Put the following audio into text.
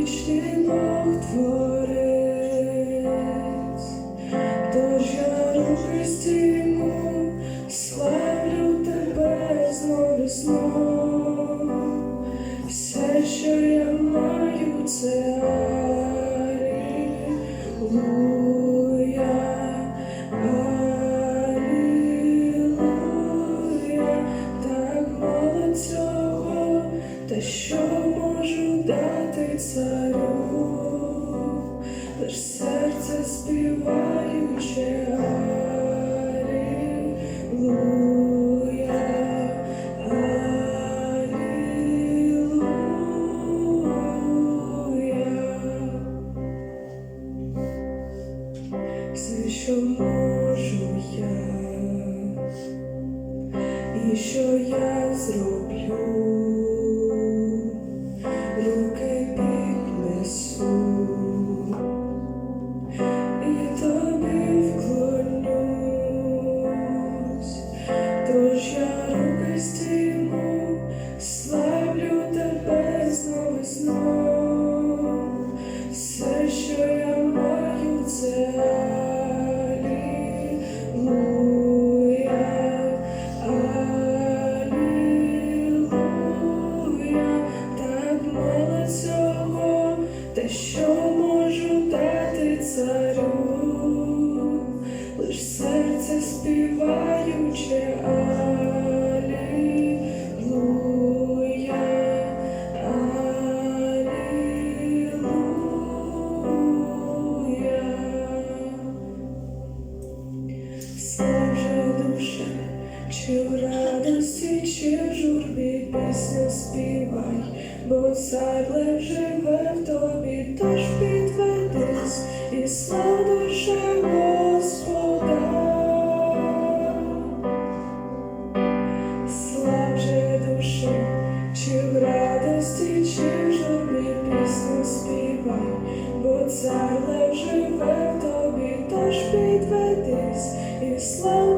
Вічний Бог творець, тож я руки стіму, славлю тебе знов і. Все, що я маю, це так мало цього, та що дати царю, лиш серце співаюче. Все, що можу я, і що я зроблю, чи в радості, чи в журбі пісню співай, бо цар живе в тобі, тож підведись і слав душе Господа. Слав же душе, чи в радості, чи в журбі пісню співай, бо цар живе в тобі, тож підведись і слав